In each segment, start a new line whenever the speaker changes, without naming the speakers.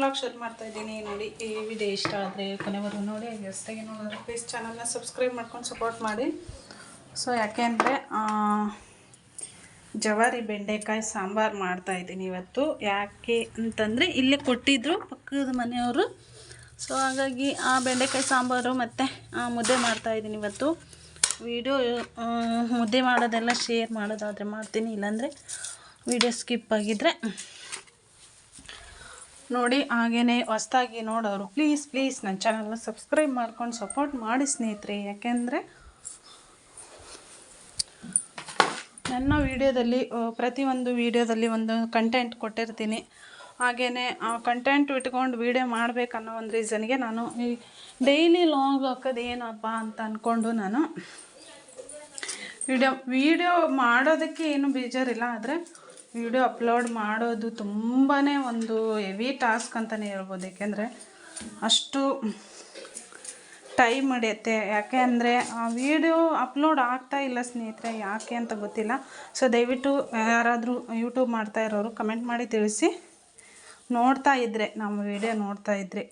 Vlog share ಮಾಡ್ತಾ ಇದ್ದೀನಿ. ನೋಡಿ, ಈ ವಿಡಿಯೋ ಇಷ್ಟ ಆದರೆ ಕೊನೆವರೆಗೂ ನೋಡಿ ಹೊಸ್ದಾಗಿ ನೋಡಿದ್ರೆ ಪ್ಲೀಸ್ ಚಾನಲ್ನ ಸಬ್ಸ್ಕ್ರೈಬ್ ಮಾಡ್ಕೊಂಡು ಸಪೋರ್ಟ್ ಮಾಡಿ. ಸೊ ಯಾಕೆ ಅಂದರೆ ಜವಾರಿ ಬೆಂಡೆಕಾಯಿ ಸಾಂಬಾರು ಮಾಡ್ತಾ ಇದ್ದೀನಿ ಇವತ್ತು. ಯಾಕೆ ಅಂತಂದರೆ, ಇಲ್ಲೇ ಕೊಟ್ಟಿದ್ದರು ಪಕ್ಕದ ಮನೆಯವರು. ಸೊ ಹಾಗಾಗಿ ಆ ಬೆಂಡೆಕಾಯಿ ಸಾಂಬಾರು ಮತ್ತು ಮುದ್ದೆ ಮಾಡ್ತಾ ಇದ್ದೀನಿ ಇವತ್ತು. ವಿಡಿಯೋ ಮುದ್ದೆ ಮಾಡೋದೆಲ್ಲ ಶೇರ್ ಮಾಡೋದಾದರೆ ಮಾಡ್ತೀನಿ. ಇಲ್ಲಾಂದರೆ ವಿಡಿಯೋ ಸ್ಕಿಪ್ ಆಗಿದ್ದರೆ ನೋಡಿ ಹಾಗೇ ಹೊಸ್ದಾಗಿ ನೋಡೋರು ಪ್ಲೀಸ್ ಪ್ಲೀಸ್ ನನ್ನ ಚಾನಲ್ನ ಸಬ್ಸ್ಕ್ರೈಬ್ ಮಾಡ್ಕೊಂಡು ಸಪೋರ್ಟ್ ಮಾಡಿ ಸ್ನೇಹಿತರೆ. ಯಾಕೆಂದರೆ ನನ್ನ ವಿಡಿಯೋದಲ್ಲಿ ಪ್ರತಿಯೊಂದು ವಿಡಿಯೋದಲ್ಲಿ ಒಂದು ಕಂಟೆಂಟ್ ಕೊಟ್ಟಿರ್ತೀನಿ. ಹಾಗೆಯೇ ಆ ಕಂಟೆಂಟ್ ಇಟ್ಕೊಂಡು ವೀಡಿಯೋ ಮಾಡಬೇಕನ್ನೋ ಒಂದು ರೀಸನ್ಗೆ ನಾನು ಈ ಡೈಲಿ ಲಾಂಗ್ ಹಾಕೋದು ಏನಪ್ಪ ಅಂತ ಅಂದ್ಕೊಂಡು ನಾನು ವಿಡಿಯೋ ವೀಡಿಯೋ ಮಾಡೋದಕ್ಕೆ ಏನು ಬೇಜಾರಿಲ್ಲ, ಆದರೆ ವಿಡಿಯೋ ಅಪ್ಲೋಡ್ ಮಾಡೋದು ತುಂಬಾ ಒಂದು ಹೆವಿ ಟಾಸ್ಕ್ ಅಂತಲೇ ಹೇಳ್ಬೋದು. ಏಕೆಂದರೆ ಅಷ್ಟು ಟೈಮ್ ಹಿಡಿಯುತ್ತೆ. ಯಾಕೆ ಅಂದರೆ ವಿಡಿಯೋ ಅಪ್ಲೋಡ್ ಆಗ್ತಾ ಇಲ್ಲ ಸ್ನೇಹಿತರೆ, ಯಾಕೆ ಅಂತ ಗೊತ್ತಿಲ್ಲ. ಸೊ ದಯವಿಟ್ಟು ಯಾರಾದರೂ ಯೂಟ್ಯೂಬ್ ಮಾಡ್ತಾ ಇರೋರು ಕಮೆಂಟ್ ಮಾಡಿ ತಿಳಿಸಿ. ನೋಡ್ತಾ ಇದ್ದರೆ ನಮ್ಮ ವಿಡಿಯೋ ನೋಡ್ತಾ ಇದ್ದರೆ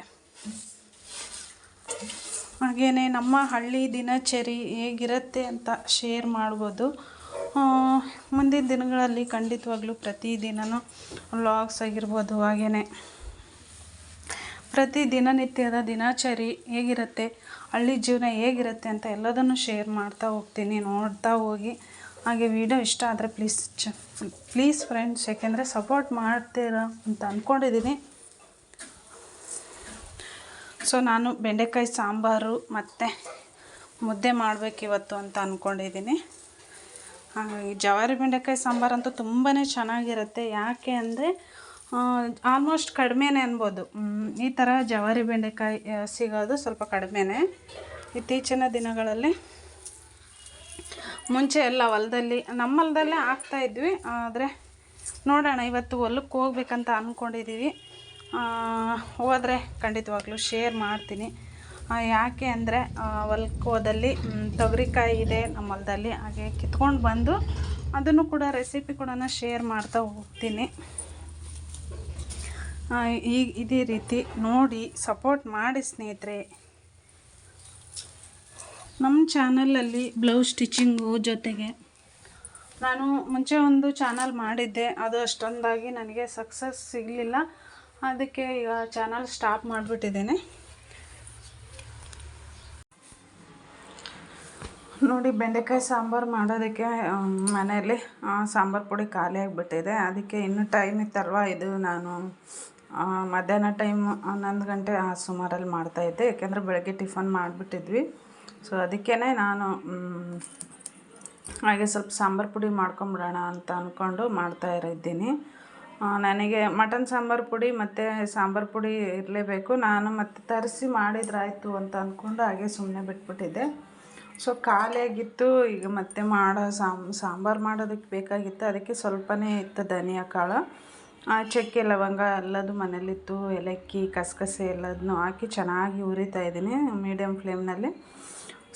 ಹಾಗೆಯೇ ನಮ್ಮ ಹಳ್ಳಿ ದಿನಚರಿ ಹೇಗಿರುತ್ತೆ ಅಂತ ಶೇರ್ ಮಾಡ್ಬೋದು. ಮುಂದಿನ ದಿನಗಳಲ್ಲಿ ಖಂಡಿತವಾಗ್ಲೂ ಪ್ರತಿದಿನವೂ ವ್ಲಾಗ್ಸ್ ಆಗಿರ್ಬೋದು ಹಾಗೆಯೇ ಪ್ರತಿ ದಿನನಿತ್ಯದ ದಿನಚರಿ ಹೇಗಿರುತ್ತೆ, ಹಳ್ಳಿ ಜೀವನ ಹೇಗಿರುತ್ತೆ ಅಂತ ಎಲ್ಲದನ್ನು ಶೇರ್ ಮಾಡ್ತಾ ಹೋಗ್ತೀನಿ, ನೋಡ್ತಾ ಹೋಗಿ. ಹಾಗೆ ವಿಡಿಯೋ ಇಷ್ಟ ಆದರೆ ಪ್ಲೀಸ್ ಚ, ಪ್ಲೀಸ್ ಫ್ರೆಂಡ್ಸ್, ಯಾಕೆಂದರೆ ಸಪೋರ್ಟ್ ಮಾಡ್ತೀರಾ ಅಂತ ಅಂದ್ಕೊಂಡಿದ್ದೀನಿ ಸೊ, ನಾನು ಬೆಂಡೆಕಾಯಿ ಸಾಂಬಾರು ಮತ್ತು ಮುದ್ದೆ ಮಾಡಬೇಕಿವತ್ತು ಅಂತ ಅಂದ್ಕೊಂಡಿದ್ದೀನಿ ಹಾಗಾಗಿ ಜವಾರಿ ಬೆಂಡೆಕಾಯಿ ಸಾಂಬಾರಂತೂ ತುಂಬಾ ಚೆನ್ನಾಗಿರುತ್ತೆ. ಯಾಕೆ ಅಂದರೆ ಆಲ್ಮೋಸ್ಟ್ ಕಡಿಮೆನೇ ಅನ್ಬೋದು. ಈ ಥರ ಜವಾರಿ ಬೆಂಡೆಕಾಯಿ ಸಿಗೋದು ಸ್ವಲ್ಪ ಕಡಿಮೆನೇ. ಇತ್ತೀಚಿನ ದಿನಗಳಲ್ಲಿ ಮುಂಚೆ ಎಲ್ಲ ಹೊಲದಲ್ಲಿ, ನಮ್ಮ ಹೊಲದಲ್ಲೇ ಹಾಕ್ತಾ ಇದ್ವಿ. ಆದರೆ, ನೋಡೋಣ, ಇವತ್ತು ಹೊಲಕ್ಕೆ ಹೋಗ್ಬೇಕಂತ ಅಂದ್ಕೊಂಡಿದ್ದೀವಿ ಹೋದರೆ ಖಂಡಿತವಾಗ್ಲೂ ಶೇರ್ ಮಾಡ್ತೀನಿ. ಯಾಕೆ ಅಂದರೆ ಹೊಲಕ್ಕೆ ಹೋದಲ್ಲಿ ತೊಗರಿಕಾಯಿ ಇದೆ ನಮ್ಮ ಹೊಲದಲ್ಲಿ. ಹಾಗೆ ಕಿತ್ಕೊಂಡು ಬಂದು ಅದನ್ನು ಕೂಡ ರೆಸಿಪಿ ಕೂಡ ಶೇರ್ ಮಾಡ್ತಾ ಹೋಗ್ತೀನಿ. ಈ, ಇದೇ ರೀತಿ ನೋಡಿ ಸಪೋರ್ಟ್ ಮಾಡಿ ಸ್ನೇಹಿತರೆ. ನಮ್ಮ ಚಾನಲಲ್ಲಿ ಬ್ಲೌಸ್ ಸ್ಟಿಚಿಂಗು ಜೊತೆಗೆ ನಾನು ಮುಂಚೆ ಒಂದು ಚಾನಲ್ ಮಾಡಿದ್ದೆ. ಅದು ಅಷ್ಟೊಂದಾಗಿ ನನಗೆ ಸಕ್ಸಸ್ ಸಿಗಲಿಲ್ಲ. ಅದಕ್ಕೆ ಈಗ ಚಾನಲ್ ಸ್ಟಾಪ್ ಮಾಡಿಬಿಟ್ಟಿದ್ದೇನೆ. ನೋಡಿ, ಬೆಂಡೆಕಾಯಿ ಸಾಂಬಾರು ಮಾಡೋದಕ್ಕೆ ಮನೆಯಲ್ಲಿ ಸಾಂಬಾರು ಪುಡಿ ಖಾಲಿ ಆಗಿಬಿಟ್ಟಿದೆ. ಅದಕ್ಕೆ ಇನ್ನೂ ಟೈಮ್ ಇತ್ತಲ್ವ? ಇದು ನಾನು ಮಧ್ಯಾಹ್ನ ಟೈಮ್ ಹನ್ನೊಂದು ಗಂಟೆ, ಆ, ಸುಮಾರಲ್ಲಿ ಮಾಡ್ತಾಯಿದ್ದೆ ಯಾಕೆಂದರೆ ಬೆಳಗ್ಗೆ ಟಿಫನ್ ಮಾಡಿಬಿಟ್ಟಿದ್ವಿ. ಸೊ ಅದಕ್ಕೇ ನಾನು ಹಾಗೆ ಸ್ವಲ್ಪ ಸಾಂಬಾರು ಪುಡಿ ಮಾಡ್ಕೊಂಬಿಡೋಣ ಅಂತ ಅಂದ್ಕೊಂಡು ಮಾಡ್ತಾ ಇರಿದ್ದೀನಿ ನನಗೆ ಮಟನ್ ಸಾಂಬಾರು ಪುಡಿ ಮತ್ತು ಸಾಂಬಾರು ಪುಡಿ ಇರಲೇಬೇಕು. ನಾನು ಮತ್ತೆ ತರಿಸಿ ಮಾಡಿದ್ರಾಯಿತು ಅಂತ ಅಂದ್ಕೊಂಡು ಹಾಗೆ ಸುಮ್ಮನೆ ಬಿಟ್ಬಿಟ್ಟಿದ್ದೆ. ಸೊ ಖಾಲಿಯಾಗಿತ್ತು. ಈಗ ಮತ್ತೆ ಮಾಡೋ ಸಾಂಬ್ ಸಾಂಬಾರು ಮಾಡೋದಕ್ಕೆ ಬೇಕಾಗಿತ್ತು. ಅದಕ್ಕೆ ಸ್ವಲ್ಪನೇ ಇತ್ತು ಧನಿಯಾ ಕಾಳು. ಚಕ್ಕೆ, ಲವಂಗ ಎಲ್ಲದು ಮನೇಲಿತ್ತು. ಏಲಕ್ಕಿ, ಕಸಕಸೆ ಎಲ್ಲದನ್ನು ಹಾಕಿ ಚೆನ್ನಾಗಿ ಉರಿತಾ ಇದ್ದೀನಿ ಮೀಡಿಯಮ್ ಫ್ಲೇಮ್ನಲ್ಲಿ.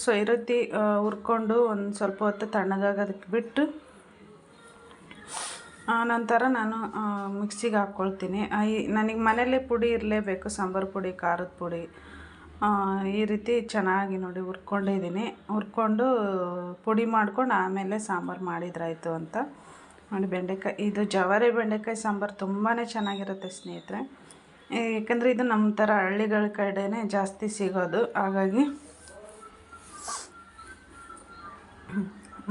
ಸೊ ಈ ರೀತಿ ಹುರ್ಕೊಂಡು ಒಂದು ಸ್ವಲ್ಪ ಹೊತ್ತು ತಣ್ಣಗಾಗೋದಕ್ಕೆ ಬಿಟ್ಟು ನಂತರ ನಾನು ಮಿಕ್ಸಿಗೆ ಹಾಕ್ಕೊಳ್ತೀನಿ. ಈ ನನಗೆ ಮನೇಲೇ ಪುಡಿ ಇರಲೇಬೇಕು, ಸಾಂಬಾರು ಪುಡಿ, ಖಾರದ ಪುಡಿ. ಈ ರೀತಿ ಚೆನ್ನಾಗಿ ನೋಡಿ ಹುರ್ಕೊಂಡಿದ್ದೀನಿ. ಹುರ್ಕೊಂಡು ಪುಡಿ ಮಾಡ್ಕೊಂಡು ಆಮೇಲೆ ಸಾಂಬಾರು ಮಾಡಿದ್ರಾಯಿತು ಅಂತ. ನೋಡಿ ಬೆಂಡೆಕಾಯಿ, ಇದು ಜವಾರಿ ಬೆಂಡೆಕಾಯಿ ಸಾಂಬಾರು ತುಂಬಾ ಚೆನ್ನಾಗಿರುತ್ತೆ ಸ್ನೇಹಿತರೆ. ಏಕೆಂದರೆ ಇದು ನಮ್ಮ ಥರ ಹಳ್ಳಿಗಳ ಕಡೆನೇ ಜಾಸ್ತಿ ಸಿಗೋದು. ಹಾಗಾಗಿ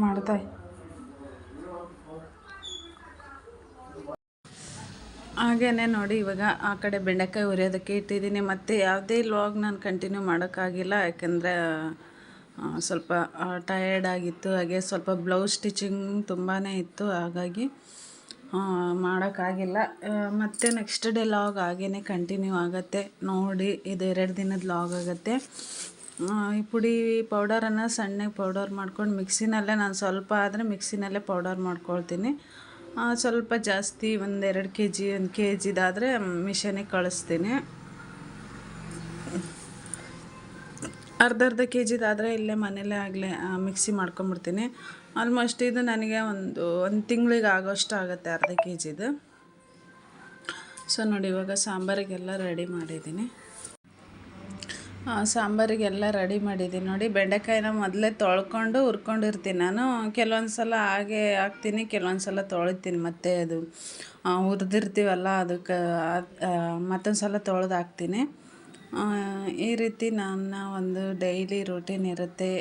ಮಾಡ್ತಾ ಹಾಗೇನೆ ನೋಡಿ, ಇವಾಗ ಆ ಕಡೆ ಬೆಂಡೆಕಾಯಿ ಹುರಿಯೋದಕ್ಕೆ ಇಟ್ಟಿದ್ದೀನಿ. ಮತ್ತು ಯಾವುದೇ ಲಾಗ್ ನಾನು ಕಂಟಿನ್ಯೂ ಮಾಡೋಕ್ಕಾಗಿಲ್ಲ. ಯಾಕೆಂದರೆ ಸ್ವಲ್ಪ ಟಯರ್ಡ್ ಆಗಿತ್ತು. ಹಾಗೆ ಸ್ವಲ್ಪ ಬ್ಲೌಸ್ ಸ್ಟಿಚಿಂಗ್ ತುಂಬಾ ಇತ್ತು. ಹಾಗಾಗಿ ಮಾಡೋಕ್ಕಾಗಿಲ್ಲ. ಮತ್ತು ನೆಕ್ಸ್ಟ್ ಡೇ ಲಾಗ್ ಹಾಗೇ ಕಂಟಿನ್ಯೂ ಆಗುತ್ತೆ. ನೋಡಿ, ಇದು ಎರಡು ದಿನದ ಲಾಗ್ ಆಗುತ್ತೆ. ಈ ಪುಡಿ ಪೌಡರನ್ನು ಸಣ್ಣಗೆ ಪೌಡರ್ ಮಾಡ್ಕೊಂಡು ಮಿಕ್ಸಿನಲ್ಲೇ ನಾನು ಸ್ವಲ್ಪ ಆದರೆ ಮಿಕ್ಸಿನಲ್ಲೇ ಪೌಡರ್ ಮಾಡ್ಕೊಳ್ತೀನಿ. ಸ್ವಲ್ಪ ಜಾಸ್ತಿ ಒಂದೆರಡು ಕೆ ಜಿ ಒಂದು ಕೆ ಜಿದಾದರೆ ಮಿಷನಿಗೆ ಕಳಿಸ್ತೀನಿ. ಅರ್ಧ ಅರ್ಧ ಕೆ ಜಿದಾದರೆ ಇಲ್ಲೇ ಮನೇಲೇ ಆಗಲೇ ಮಿಕ್ಸಿ ಮಾಡ್ಕೊಂಬಿಡ್ತೀನಿ. ಆಲ್ಮೋಸ್ಟ್ ಇದು ನನಗೆ ಒಂದು ಒಂದು ತಿಂಗಳಿಗೆ ಆಗೋಷ್ಟು ಆಗುತ್ತೆ ಅರ್ಧ ಕೆ ಜಿದು ಸೊ ನೋಡಿ, ಇವಾಗ ಸಾಂಬಾರಿಗೆಲ್ಲ ರೆಡಿ ಮಾಡಿದ್ದೀನಿ. ಸಾಂಬಾರಿಗೆಲ್ಲ ರೆಡಿ ಮಾಡಿದ್ದೀನಿ. ನೋಡಿ, ಬೆಂಡೆಕಾಯಿನ ಮೊದಲೇ ತೊಳ್ಕೊಂಡು ಹುರ್ಕೊಂಡಿರ್ತೀನಿ ನಾನು. ಕೆಲವೊಂದು ಸಲ ಹಾಗೆ ಹಾಕ್ತೀನಿ ಕೆಲವೊಂದು ಸಲ ತೊಳಿತೀನಿ ಮತ್ತೆ ಅದು ಹುರಿದಿರ್ತೀವಲ್ಲ ಅದಕ್ಕೆ ಮತ್ತೊಂದು ಸಲ ತೊಳೆದು ಹಾಕ್ತೀನಿ. ಈ ರೀತಿ ನನ್ನ ಒಂದು ಡೈಲಿ ರೂಟೀನ್ ಇರುತ್ತೆ.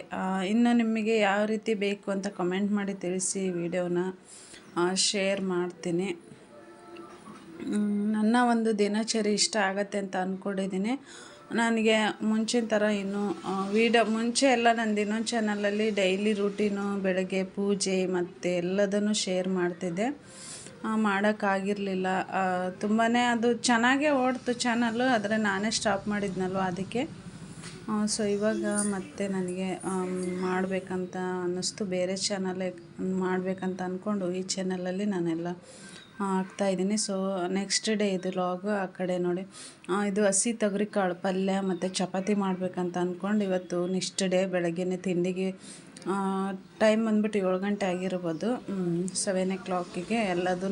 ಇನ್ನು ನಿಮಗೆ ಯಾವ ರೀತಿ ಬೇಕು ಅಂತ ಕಮೆಂಟ್ ಮಾಡಿ ತಿಳಿಸಿ ವಿಡಿಯೋನ ಶೇರ್ ಮಾಡ್ತೀನಿ. ನನ್ನ ಒಂದು ದಿನಚರಿ ಇಷ್ಟ ಆಗತ್ತೆ ಅಂತ ಅಂದ್ಕೊಂಡಿದ್ದೀನಿ ನನಗೆ ಮುಂಚಿನ ಥರ ಇನ್ನು ವೀಡಿಯೋ ಮುಂಚೆ ಎಲ್ಲ ನಂದು ಇನ್ನೊಂದು ಚಾನಲಲ್ಲಿ ಡೈಲಿ ರೂಟೀನು ಬೆಳಗ್ಗೆ ಪೂಜೆ ಮತ್ತು ಎಲ್ಲದನ್ನು ಶೇರ್ ಮಾಡ್ತಿದ್ದೆ. ಮಾಡೋಕ್ಕಾಗಿರಲಿಲ್ಲ ತುಂಬಾ ಅದು ಚೆನ್ನಾಗೇ ಓಡ್ತು ಚಾನಲ್ಲು ಆದರೆ ನಾನೇ ಸ್ಟಾಪ್ ಮಾಡಿದ್ನಲ್ವ ಅದಕ್ಕೆ. ಸೊ ಇವಾಗ ಮತ್ತೆ ನನಗೆ ಮಾಡಬೇಕಂತ ಅನ್ನಿಸ್ತು. ಬೇರೆ ಚಾನಲೇ ಮಾಡಬೇಕಂತ ಅಂದ್ಕೊಂಡು ಈ ಚಾನಲಲ್ಲಿ ನಾನೆಲ್ಲ ಹಾಕ್ತಾಯಿದ್ದೀನಿ ಸೊ ನೆಕ್ಸ್ಟ್ ಡೇ ಇದು ಲಾಗು ಆ ಕಡೆ ನೋಡಿ. ಇದು ಹಸಿ ತೊಗರಿ ಕಾಳು ಪಲ್ಯ ಮತ್ತು ಚಪಾತಿ ಮಾಡಬೇಕಂತ ಅಂದ್ಕೊಂಡು ಇವತ್ತು ನೆಕ್ಸ್ಟ್ ಡೇ ಬೆಳಗ್ಗೆನೆ ತಿಂಡಿಗೆ ಟೈಮ್ ಬಂದ್ಬಿಟ್ಟು ಏಳು ಗಂಟೆ ಆಗಿರ್ಬೋದು. ಸೆವೆನ್ ಓ ಕ್ಲಾಕಿಗೆ ಎಲ್ಲದೂ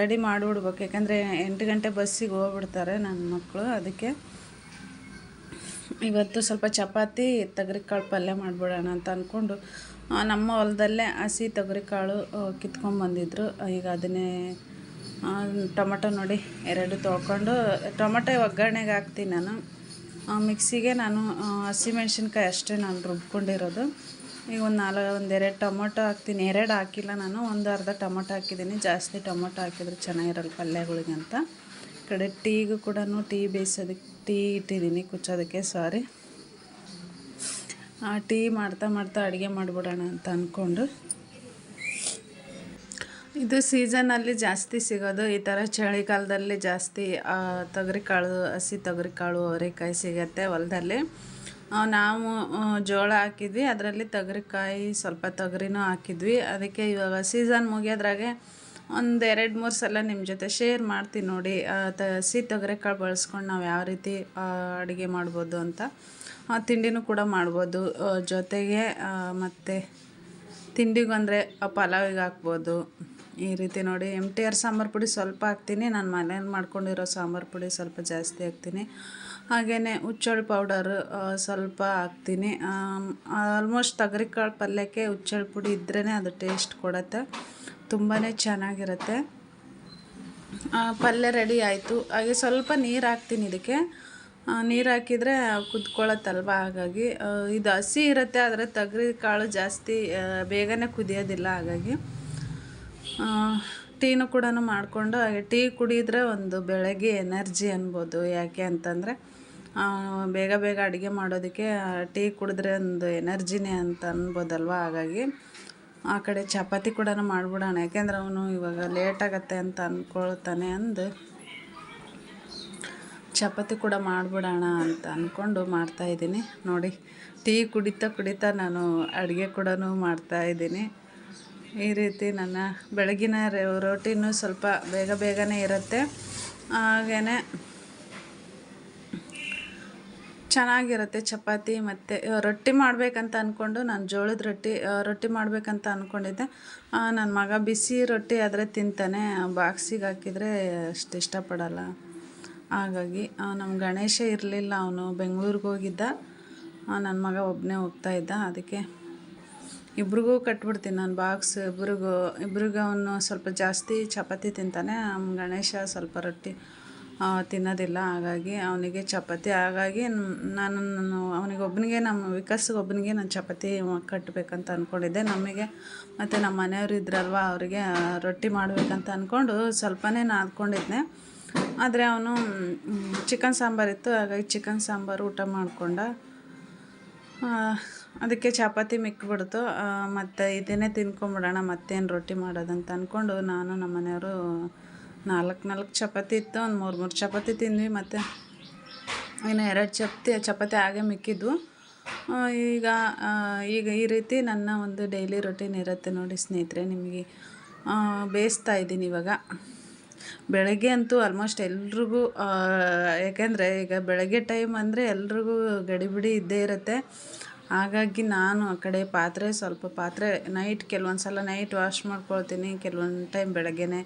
ರೆಡಿ ಮಾಡಿಬಿಡ್ಬೇಕು. ಯಾಕಂದರೆ ಎಂಟು ಗಂಟೆ ಬಸ್ಸಿಗೆ ಹೋಗ್ಬಿಡ್ತಾರೆ ನನ್ನ ಮಕ್ಕಳು ಅದಕ್ಕೆ ಇವತ್ತು ಸ್ವಲ್ಪ ಚಪಾತಿ ತೊಗರಿಕಾಳು ಪಲ್ಯ ಮಾಡಿಬಿಡೋಣ ಅಂತ ಅಂದ್ಕೊಂಡು ನಮ್ಮ ಹೊಲದಲ್ಲೇ ಹಸಿ ತೊಗರಿಕಾಳು ಕಿತ್ಕೊಂಡ್ಬಂದಿದ್ರು ಈಗ ಅದನ್ನೇ ಟೊಮಟೊ ನೋಡಿ ಎರಡು ತೊಳ್ಕೊಂಡು, ಟೊಮಟೊ ಒಗ್ಗರಣೆಗೆ ಹಾಕ್ತೀನಿ ನಾನು. ಮಿಕ್ಸಿಗೆ ನಾನು ಹಸಿಮೆಣ್ಸಿನ್ಕಾಯಿ ಅಷ್ಟೇ ನಾನು ರುಬ್ಕೊಂಡಿರೋದು. ಈಗ ಒಂದು ನಾಲ್ಕು ಒಂದೆರಡು ಟೊಮೊಟೊ ಹಾಕ್ತೀನಿ. ಎರಡು ಹಾಕಿಲ್ಲ ನಾನು, ಒಂದು ಅರ್ಧ ಟೊಮೊಟೊ ಹಾಕಿದ್ದೀನಿ. ಜಾಸ್ತಿ ಟೊಮೊಟೊ ಹಾಕಿದ್ರೆ ಚೆನ್ನಾಗಿರಲ್ಲ ಪಲ್ಯಗಳಿಗೆ ಅಂತ. ಈ ಕಡೆ ಟೀಗೂ ಕೂಡ ಟೀ ಬೇಯಿಸೋದಕ್ಕೆ ಟೀ ಇಟ್ಟಿದ್ದೀನಿ, ಕುಚ್ಚೋದಕ್ಕೆ, ಸಾರಿ. ಟೀ ಮಾಡ್ತಾ ಮಾಡ್ತಾ ಅಡುಗೆ ಮಾಡಿಬಿಡೋಣ ಅಂತ ಅಂದ್ಕೊಂಡು ಇದು ಸೀಸನಲ್ಲಿ ಜಾಸ್ತಿ ಸಿಗೋದು. ಈ ಥರ ಚಳಿಗಾಲದಲ್ಲಿ ಜಾಸ್ತಿ ತೊಗರಿ ತೊಗರಿಕಾಳು, ಹಸಿ ತೊಗರಿಕಾಳು, ಅವರೆಕಾಯಿ ಸಿಗತ್ತೆ ಹೊಲದಲ್ಲಿ. ನಾವು ಜೋಳ ಹಾಕಿದ್ವಿ. ಅದರಲ್ಲಿ ತೊಗರಿಕಾಯಿ, ಸ್ವಲ್ಪ ತೊಗರಿನೂ ಹಾಕಿದ್ವಿ. ಅದಕ್ಕೆ ಇವಾಗ ಸೀಸನ್ ಮುಗಿಯೋದ್ರಾಗೆ ಒಂದು ಎರಡು, ಮೂರು ಸಲ ನಿಮ್ಮ ಜೊತೆ ಶೇರ್ ಮಾಡ್ತೀನಿ ನೋಡಿ. ತ, ಹಸಿ ತೊಗರಿಕಾಳು ಬಳಸ್ಕೊಂಡು ನಾವು ಯಾವ ರೀತಿ ಅಡುಗೆ ಮಾಡ್ಬೋದು ಅಂತ. ತಿಂಡಿನೂ ಕೂಡ ಮಾಡ್ಬೋದು. ಜೊತೆಗೆ ಮತ್ತು ತಿಂಡಿಗಂದ್ರೆ ಪಲಾವಿಗೆ ಹಾಕ್ಬೋದು. ಈ ರೀತಿ ನೋಡಿ ಎಂ ಟಿ ಆರ್ ಸಾಂಬಾರು ಪುಡಿ ಸ್ವಲ್ಪ ಹಾಕ್ತೀನಿ. ನಾನು ಮನೇಲಿ ಮಾಡ್ಕೊಂಡಿರೋ ಸಾಂಬಾರು ಪುಡಿ ಸ್ವಲ್ಪ ಜಾಸ್ತಿ ಹಾಕ್ತೀನಿ. ಹಾಗೆಯೇ ಹುಚ್ಚಳು ಪೌಡರು ಸ್ವಲ್ಪ ಹಾಕ್ತೀನಿ. ಆಲ್ಮೋಸ್ಟ್ ತೊಗರಿಕಾಳು ಪಲ್ಯಕ್ಕೆ ಹುಚ್ಚಳು ಪುಡಿ ಇದ್ರೇ ಅದು ಟೇಸ್ಟ್ ಕೊಡುತ್ತೆ. ತುಂಬಾ ಚೆನ್ನಾಗಿರುತ್ತೆ. ಆ, ಪಲ್ಯ ರೆಡಿ ಆಯಿತು. ಹಾಗೆ ಸ್ವಲ್ಪ ನೀರು ಹಾಕ್ತೀನಿ ಇದಕ್ಕೆ. ನೀರು ಹಾಕಿದರೆ ಕುದ್ಕೊಳತ್ತಲ್ವ ಹಾಗಾಗಿ ಇದು ಹಸಿ ಇರುತ್ತೆ, ಆದರೆ ತೊಗರಿ ಕಾಳು ಜಾಸ್ತಿ ಬೇಗನೆ ಕುದಿಯೋದಿಲ್ಲ. ಹಾಗಾಗಿ ಟೀನು ಕೂಡ ಮಾಡಿಕೊಂಡು, ಹಾಗೆ ಟೀ ಕುಡಿದ್ರೆ ಒಂದು ಬೆಳಗ್ಗೆ ಎನರ್ಜಿ ಅನ್ಬೋದು. ಯಾಕೆ ಅಂತಂದರೆ ಬೇಗ ಬೇಗ ಅಡುಗೆ ಮಾಡೋದಕ್ಕೆ ಟೀ ಕುಡಿದ್ರೆ ಒಂದು ಎನರ್ಜಿನೇ ಅಂತ ಅನ್ಬೋದಲ್ವ? ಹಾಗಾಗಿ, ಆ ಕಡೆ ಚಪಾತಿ ಕೂಡ ಮಾಡಿಬಿಡೋಣ. ಯಾಕೆಂದ್ರೆ ಅವನು ಇವಾಗ ಲೇಟ್ ಅಂತ ಅಂದ್ಕೊಳ್ತಾನೆ ಅಂದು. ಚಪಾತಿ ಕೂಡ ಮಾಡಿಬಿಡೋಣ ಅಂತ ಅಂದ್ಕೊಂಡು ಮಾಡ್ತಾಯಿದ್ದೀನಿ ನೋಡಿ, ಟೀ ಕುಡಿತಾ ಕುಡಿತಾ ನಾನು ಅಡುಗೆ ಕೂಡ ಮಾಡ್ತಾಯಿದ್ದೀನಿ ಈ ರೀತಿ ನನ್ನ ಬೆಳಗಿನ ರೋಟೀನು ಸ್ವಲ್ಪ ಬೇಗ ಬೇಗನೆ ಇರುತ್ತೆ. ಹಾಗೇ ಚೆನ್ನಾಗಿರುತ್ತೆ ಚಪಾತಿ ಮತ್ತು ರೊಟ್ಟಿ ಮಾಡಬೇಕಂತ ಅಂದ್ಕೊಂಡು ನಾನು ಜೋಳದ ರೊಟ್ಟಿ ರೊಟ್ಟಿ ಮಾಡಬೇಕಂತ ಅಂದ್ಕೊಂಡಿದ್ದೆ ನನ್ನ ಮಗ ಬಿಸಿ ರೊಟ್ಟಿ ಆದರೆ ತಿಂತಾನೆ. ಬಾಕ್ಸಿಗೆ ಹಾಕಿದರೆ ಅಷ್ಟು ಇಷ್ಟಪಡಲ್ಲ. ಹಾಗಾಗಿ ನಮ್ಮ ಗಣೇಶ ಇರಲಿಲ್ಲ ಅವನು. ಬೆಂಗಳೂರಿಗೆ ಹೋಗಿದ್ದ. ನನ್ನ ಮಗ ಒಬ್ಬನೇ ಹೋಗ್ತಾ ಇದ್ದ. ಅದಕ್ಕೆ ಇಬ್ರಿಗೂ ಕಟ್ಬಿಡ್ತೀನಿ ನಾನು ಬಾಕ್ಸ್ ಇಬ್ರಿಗೂ ಇಬ್ರಿಗೂ ಅವನು ಸ್ವಲ್ಪ ಜಾಸ್ತಿ ಚಪಾತಿ ತಿಂತಾನೆ. ನಮ್ಮ ಗಣೇಶ ಸ್ವಲ್ಪ ರೊಟ್ಟಿ ತಿನ್ನೋದಿಲ್ಲ. ಹಾಗಾಗಿ ಅವನಿಗೆ ಚಪಾತಿ. ಹಾಗಾಗಿ ನಾನು ನಾನು ಅವನಿಗೆ ಒಬ್ಬನಿಗೆ ನಮ್ಮ ವಿಕಾಸ್ಗೆ ಒಬ್ಬನಿಗೆ ನಾನು ಚಪಾತಿ ಕಟ್ಟಬೇಕಂತ ಅಂದ್ಕೊಂಡಿದ್ದೆ ನಮಗೆ ಮತ್ತು ನಮ್ಮ ಮನೆಯವರು ಇದ್ರಲ್ವ, ಅವರಿಗೆ ರೊಟ್ಟಿ ಮಾಡಬೇಕಂತ ಅಂದ್ಕೊಂಡು ಸ್ವಲ್ಪನೇ ನಾದ್ಕೊಂಡಿದ್ದೆ ಆದರೆ ಅವನು ಚಿಕನ್ ಸಾಂಬಾರಿತ್ತು ಹಾಗಾಗಿ ಚಿಕನ್ ಸಾಂಬಾರು ಊಟ ಮಾಡಿಕೊಂಡ. ಅದಕ್ಕೆ ಚಪಾತಿ ಮಿಕ್ಬಿಡ್ತು. ಮತ್ತು ಇದನ್ನೇ ತಿನ್ಕೊಂಬಿಡೋಣ, ಮತ್ತೇನು ರೊಟ್ಟಿ ಮಾಡೋದಂತ ಅಂದ್ಕೊಂಡು ನಾನು ನಮ್ಮ ಮನೆಯವರು ನಾಲ್ಕು ನಾಲ್ಕು ಚಪಾತಿ ಇತ್ತು. ಒಂದು ಮೂರು ಮೂರು ಚಪಾತಿ ತಿಂದ್ವಿ. ಮತ್ತು ಇನ್ನು ಎರಡು ಚಪಾತಿ ಚಪಾತಿ ಹಾಗೆ ಮಿಕ್ಕಿದ್ವು. ಈಗ ಈಗ ಈ ರೀತಿ ನನ್ನ ಒಂದು ಡೈಲಿ ರೊಟೀನ್ ಇರುತ್ತೆ ನೋಡಿ ಸ್ನೇಹಿತರೆ, ನಿಮಗೆ ಬೇಯಿಸ್ತಾ ಇದ್ದೀನಿ ಇವಾಗ. ಬೆಳಗ್ಗೆ ಅಂತೂ ಆಲ್ಮೋಸ್ಟ್ ಎಲ್ರಿಗೂ ಯಾಕೆಂದರೆ ಈಗ ಬೆಳಗ್ಗೆ ಟೈಮ್ ಅಂದರೆ ಎಲ್ರಿಗೂ ಗಡಿಬಿಡಿ ಇದ್ದೇ ಇರುತ್ತೆ. ಹಾಗಾಗಿ ನಾನು ಆ ಕಡೆ ಪಾತ್ರೆ ಸ್ವಲ್ಪ ಪಾತ್ರೆ ನೈಟ್ ಕೆಲವೊಂದು ಸಲ ನೈಟ್ ವಾಶ್ ಮಾಡ್ಕೊಳ್ತೀನಿ, ಕೆಲವೊಂದು ಟೈಮ್ ಬೆಳಗ್ಗೆನೆ.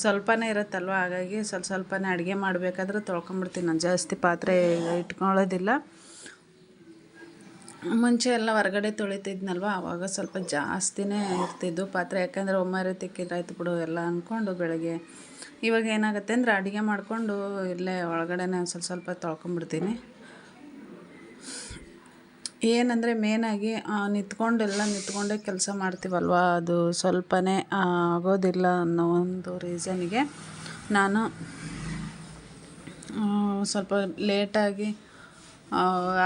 ಸ್ವಲ್ಪನೇ ಇರುತ್ತಲ್ವ? ಹಾಗಾಗಿ ಸ್ವಲ್ಪ ಸ್ವಲ್ಪನೇ ಅಡುಗೆ ಮಾಡಬೇಕಾದ್ರೆ ತೊಳ್ಕೊಂಬಿಡ್ತೀನಿ. ನಾನು ಜಾಸ್ತಿ ಪಾತ್ರೆ ಇಟ್ಕೊಳ್ಳೋದಿಲ್ಲ. ಮುಂಚೆ ಎಲ್ಲ ಹೊರಗಡೆ ತೊಳಿತಿದ್ನಲ್ವ ಆವಾಗ ಸ್ವಲ್ಪ ಜಾಸ್ತಿನೇ ಇರ್ತಿದ್ದು ಪಾತ್ರೆ. ಯಾಕಂದರೆ ಒಮ್ಮೆರೆ ತಿಕ್ಕಿದ್ರಾಯ್ತು ಬಿಡು ಎಲ್ಲ ಅಂದ್ಕೊಂಡು ಬೆಳಗ್ಗೆ. ಇವಾಗ ಏನಾಗುತ್ತೆ ಅಂದರೆ ಅಡುಗೆ ಮಾಡಿಕೊಂಡು ಇಲ್ಲೇ ಒಳಗಡೆನೇ ಸ್ವಲ್ಪ ಸ್ವಲ್ಪ ತೊಳ್ಕೊಂಬಿಡ್ತೀನಿ. ಏನಂದರೆ ಮೇನಾಗಿ ನಿಂತ್ಕೊಂಡೆಲ್ಲ ನಿಂತ್ಕೊಂಡೇ ಕೆಲಸ ಮಾಡ್ತೀವಲ್ವ, ಅದು ಸ್ವಲ್ಪನೇ ಆಗೋದಿಲ್ಲ ಅನ್ನೋ ಒಂದು ರೀಸನ್ಗೆ ನಾನು ಸ್ವಲ್ಪ ಲೇಟಾಗಿ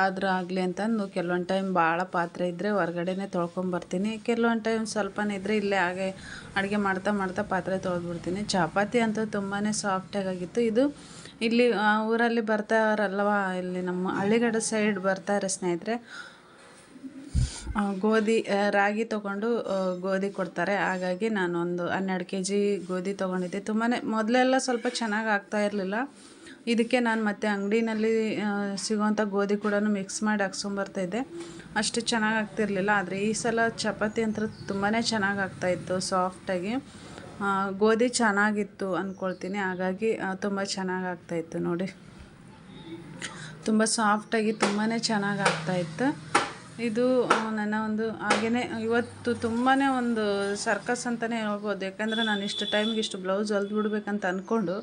ಆದರೂ ಆಗಲಿ ಅಂತಂದು ಕೆಲವೊಂದು ಟೈಮ್ ಭಾಳ ಪಾತ್ರೆ ಇದ್ದರೆ ಹೊರ್ಗಡೆನೇ ತೊಳ್ಕೊಂಬರ್ತೀನಿ ಕೆಲವೊಂದು ಟೈಮ್ ಸ್ವಲ್ಪನೇ ಇದ್ದರೆ ಇಲ್ಲೇ ಹಾಗೆ ಅಡುಗೆ ಮಾಡ್ತಾ ಮಾಡ್ತಾ ಪಾತ್ರೆ ತೊಳೆದ್ಬಿಡ್ತೀನಿ. ಚಪಾತಿ ಅಂತೂ ತುಂಬಾ ಸಾಫ್ಟಾಗಿತ್ತು ಇದು ಇಲ್ಲಿ ಊರಲ್ಲಿ ಬರ್ತಾರಲ್ವ, ಇಲ್ಲಿ ನಮ್ಮ ಹಳ್ಳಿಗಡೆ ಸೈಡ್ ಬರ್ತಾರೆ ಸ್ನೇಹಿತರೆ. ಗೋಧಿ ರಾಗಿ ತೊಗೊಂಡು ಗೋಧಿ ಕೊಡ್ತಾರೆ. ಹಾಗಾಗಿ ನಾನೊಂದು ಹನ್ನೆರಡು ಕೆ ಜಿ ಗೋಧಿ ತೊಗೊಂಡಿದ್ದೆ. ತುಂಬಾ ಮೊದಲೆಲ್ಲ ಸ್ವಲ್ಪ ಚೆನ್ನಾಗಿ ಆಗ್ತಾ ಇರಲಿಲ್ಲ. ಇದಕ್ಕೆ ನಾನು ಮತ್ತೆ ಅಂಗಡಿನಲ್ಲಿ ಸಿಗುವಂಥ ಗೋಧಿ ಕೂಡ ಮಿಕ್ಸ್ ಮಾಡಿ ಹಾಕ್ಸ್ಕೊಂಬರ್ತಾಯಿದ್ದೆ ಅಷ್ಟು ಚೆನ್ನಾಗಿ ಆಗ್ತಿರ್ಲಿಲ್ಲ, ಆದರೆ ಈ ಸಲ ಚಪಾತಿ ಅಂತ ತುಂಬಾ ಚೆನ್ನಾಗಿ ಆಗ್ತಾಯಿತ್ತು ಸಾಫ್ಟಾಗಿ ಗೋಧಿ ಚೆನ್ನಾಗಿತ್ತು ಅಂದ್ಕೊಳ್ತೀನಿ ಹಾಗಾಗಿ ತುಂಬ ಚೆನ್ನಾಗಿ ಆಗ್ತಾಯಿತ್ತು ನೋಡಿ. ತುಂಬ ಸಾಫ್ಟಾಗಿ ತುಂಬಾ ಚೆನ್ನಾಗಿ ಆಗ್ತಾಯಿತ್ತು ಇದು ನನ್ನ ಒಂದು ಹಾಗೆಯೇ ಇವತ್ತು ತುಂಬಾ ಒಂದು ಸರ್ಕಸ್ ಅಂತಲೇ ಹೇಳ್ಬೋದು. ಯಾಕಂದರೆ ನಾನು ಇಷ್ಟು ಟೈಮ್ಗೆ ಇಷ್ಟು ಬ್ಲೌಸ್ ಹೊಲ್ದು ಬಿಡ್ಬೇಕಂತ ಅಂದ್ಕೊಂಡು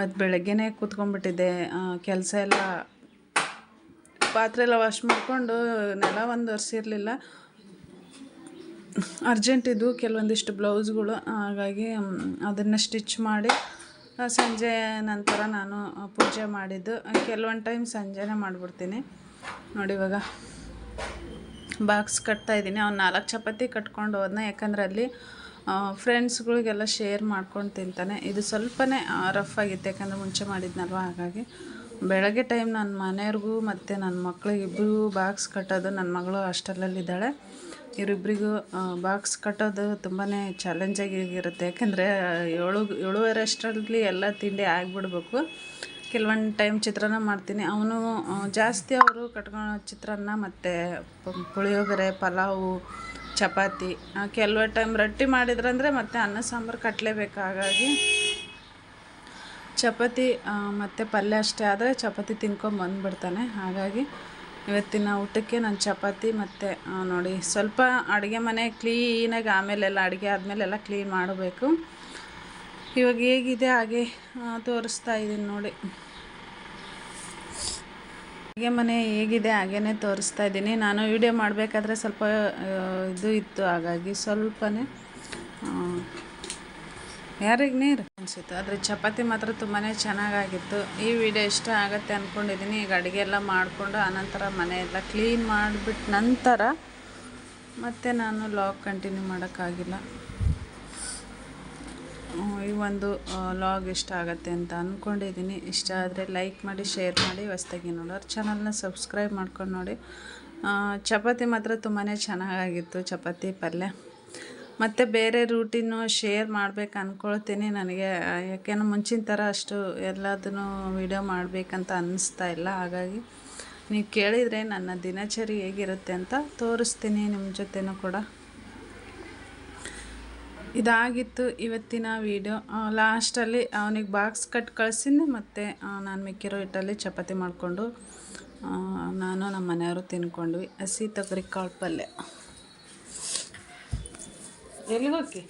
ಅದು ಬೆಳಗ್ಗೆನೇ ಕೂತ್ಕೊಂಡ್ಬಿಟ್ಟಿದ್ದೆ. ಕೆಲಸ ಎಲ್ಲ ಪಾತ್ರೆ ಎಲ್ಲ ವಾಶ್ ಮಾಡಿಕೊಂಡು, ನೆಲ ಒಂದು ಒರೆಸಿರಲಿಲ್ಲ. ಅರ್ಜೆಂಟ್ ಇದು, ಕೆಲವೊಂದಿಷ್ಟು ಬ್ಲೌಸ್ಗಳು ಹಾಗಾಗಿ ಅದನ್ನು ಸ್ಟಿಚ್ ಮಾಡಿ ಸಂಜೆ ನಂತರ ನಾನು ಪೂಜೆ ಮಾಡಿದ್ದು. ಕೆಲವೊಂದು ಟೈಮ್ ಸಂಜೆನೇ ಮಾಡಿಬಿಡ್ತೀನಿ. ನೋಡಿ ಇವಾಗ. ಬಾಕ್ಸ್ ಕಟ್ತಾ ಇದ್ದೀನಿ. ಅವ್ನು ನಾಲ್ಕು ಚಪಾತಿ ಕಟ್ಕೊಂಡು ಹೋದ್ನ. ಯಾಕಂದರೆ ಅಲ್ಲಿ ಫ್ರೆಂಡ್ಸ್ಗಳಿಗೆಲ್ಲ ಶೇರ್ ಮಾಡ್ಕೊಂಡು ತಿಂತಾನೆ. ಇದು ಸ್ವಲ್ಪನೇ ರಫ್ ಆಗಿತ್ತು. ಯಾಕಂದರೆ ಮುಂಚೆ ಮಾಡಿದ್ನಲ್ವ? ಹಾಗಾಗಿ ಬೆಳಗ್ಗೆ ಟೈಮ್ ನನ್ನ ಮನೆಯವ್ರಿಗೂ ಮತ್ತು ನನ್ನ ಮಕ್ಳಿಗೆ ಇಬ್ಬರಿಗೂ ಬಾಕ್ಸ್ ಕಟ್ಟೋದು ನನ್ನ ಮಗಳು ಹಾಸ್ಟೆಲಲ್ಲಿದ್ದಾಳೆ ಇವರಿಬ್ಬರಿಗೂ ಬಾಕ್ಸ್ ಕಟ್ಟೋದು ತುಂಬಾ ಚಾಲೆಂಜಾಗಿರುತ್ತೆ ಯಾಕೆಂದರೆ, ಏಳು, ಏಳುವರೆ ಅಷ್ಟರಲ್ಲಿ ಎಲ್ಲ ತಿಂಡಿ ಆಗಿಬಿಡ್ಬೇಕು. ಕೆಲವೊಂದು ಟೈಮ್ ಚಿತ್ರಾನ್ನ ಮಾಡ್ತೀನಿ. ಅವನು ಜಾಸ್ತಿ ಅವರು ಕಟ್ಕೊಳ್ಳೋ ಚಿತ್ರಾನ್ನ ಮತ್ತು ಪುಳಿಯೋಗರೆ, ಪಲಾವು, ಚಪಾತಿ ಕೆಲವು ಟೈಮ್ ರೊಟ್ಟಿ ಮಾಡಿದ್ರಂದರೆ ಮತ್ತೆ ಅನ್ನ, ಸಾಂಬಾರು ಕಟ್ಟಲೇಬೇಕು ಹಾಗಾಗಿ ಚಪಾತಿ ಮತ್ತು ಪಲ್ಯ ಅಷ್ಟೇ ಆದರೆ ಚಪಾತಿ ತಿನ್ಕೊಂಡು ಬಂದುಬಿಡ್ತಾನೆ. ಹಾಗಾಗಿ ಇವತ್ತಿನ ಊಟಕ್ಕೆ ನಾನು ಚಪಾತಿ ಮತ್ತು ನೋಡಿ, ಸ್ವಲ್ಪ ಅಡುಗೆ ಮನೆ ಕ್ಲೀನಾಗಿ ಆಮೇಲೆಲ್ಲ ಅಡುಗೆ ಆದಮೇಲೆಲ್ಲ ಕ್ಲೀನ್ ಮಾಡಬೇಕು. ಇವಾಗ ಹೇಗಿದೆ ಹಾಗೆ ತೋರಿಸ್ತಾ ಇದ್ದೀನಿ ನೋಡಿ. ಅಡುಗೆ ಮನೆ ಹೇಗಿದೆ ಹಾಗೇ ತೋರಿಸ್ತಾ ಇದ್ದೀನಿ. ನಾನು ವಿಡಿಯೋ ಮಾಡಬೇಕಾದ್ರೆ ಸ್ವಲ್ಪ ಇದು ಇತ್ತು ಹಾಗಾಗಿ ಸ್ವಲ್ಪನೇ ಯಾರಿಗೆ ನೀರು? ಅನಿಸಿತ್ತು. ಆದರೆ ಚಪಾತಿ ಮಾತ್ರ ತುಂಬಾ ಚೆನ್ನಾಗಾಗಿತ್ತು. ಈ ವಿಡಿಯೋ ಇಷ್ಟ ಆಗುತ್ತೆ ಅಂದ್ಕೊಂಡಿದ್ದೀನಿ ಈಗ ಅಡುಗೆ ಎಲ್ಲ ಮಾಡಿಕೊಂಡು ಆನಂತರ ಮನೆ ಎಲ್ಲ ಕ್ಲೀನ್ ಮಾಡಿಬಿಟ್ಟು ನಂತರ ಮತ್ತೆ ನಾನು ಲಾಗ್ ಕಂಟಿನ್ಯೂ ಮಾಡೋಕ್ಕಾಗಿಲ್ಲ. ಈ ಒಂದು ಲಾಗ್ ಇಷ್ಟ ಆಗುತ್ತೆ ಅಂತ ಅಂದ್ಕೊಂಡಿದ್ದೀನಿ ಇಷ್ಟ ಆದರೆ ಲೈಕ್ ಮಾಡಿ ಶೇರ್ ಮಾಡಿ, ಹೊಸ್ದಾಗಿ ನೋಡೋರು ಚಾನಲ್ನ ಸಬ್ಸ್ಕ್ರೈಬ್ ಮಾಡ್ಕೊಂಡು ನೋಡಿ. ಚಪಾತಿ ಮಾತ್ರ ತುಂಬಾ ಚೆನ್ನಾಗಾಗಿತ್ತು, ಚಪಾತಿ, ಪಲ್ಯ. ಮತ್ತು ಬೇರೆ ರೂಟೀನು ಶೇರ್ ಮಾಡ್ಬೇಕು ಅಂದ್ಕೊಳ್ತೀನಿ ನನಗೆ. ಯಾಕೆನೋ ಯಾಕೆಂದ್ರೆ ಮುಂಚಿನ ಥರ ಅಷ್ಟು ಎಲ್ಲದನ್ನು ವಿಡಿಯೋ ಮಾಡಬೇಕಂತ ಅನ್ನಿಸ್ತಾ ಇಲ್ಲ. ಹಾಗಾಗಿ ನೀವು ಕೇಳಿದರೆ ನನ್ನ ದಿನಚರಿ ಹೇಗಿರುತ್ತೆ ಅಂತ ತೋರಿಸ್ತೀನಿ ನಿಮ್ಮ ಜೊತೆನೂ ಕೂಡ. ಇದಾಗಿತ್ತು ಇವತ್ತಿನ ವಿಡಿಯೋ ಲಾಸ್ಟಲ್ಲಿ ಅವನಿಗೆ ಬಾಕ್ಸ್ ಕಟ್ ಕಳಿಸಿದ್ದೆ ಮತ್ತು ನಾನು ಮಿಕ್ಕಿರೋ ಹಿಟ್ಟಲ್ಲಿ ಚಪಾತಿ ಮಾಡಿಕೊಂಡು ನಾನು ನಮ್ಮ ಮನೆಯವರು ತಿನ್ಕೊಂಡ್ವಿ. ಹಸಿ ತೊಗರಿ ಕಾಳು ಪಲ್ಯ. ಎಲ್ಲಿ ಹೋಗಿ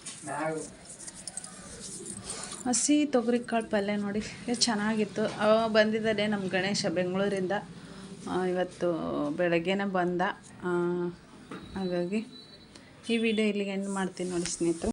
ಹಸಿ ತೊಗರಿ ಕಾಳು ಪಲ್ಯ ನೋಡಿ ಚೆನ್ನಾಗಿತ್ತು. ಅವ ಬಂದಿದ್ದಾನೆ ನಮ್ಮ ಗಣೇಶ ಬೆಂಗಳೂರಿಂದ. ಇವತ್ತು ಬೆಳಗ್ಗೆನೇ ಬಂದ. ಹಾಗಾಗಿ ಈ ವಿಡಿಯೋ ಇಲ್ಲಿಗೆ ಎಂಡ್ ಮಾಡ್ತೀನಿ ನೋಡಿ ಸ್ನೇಹಿತರೆ.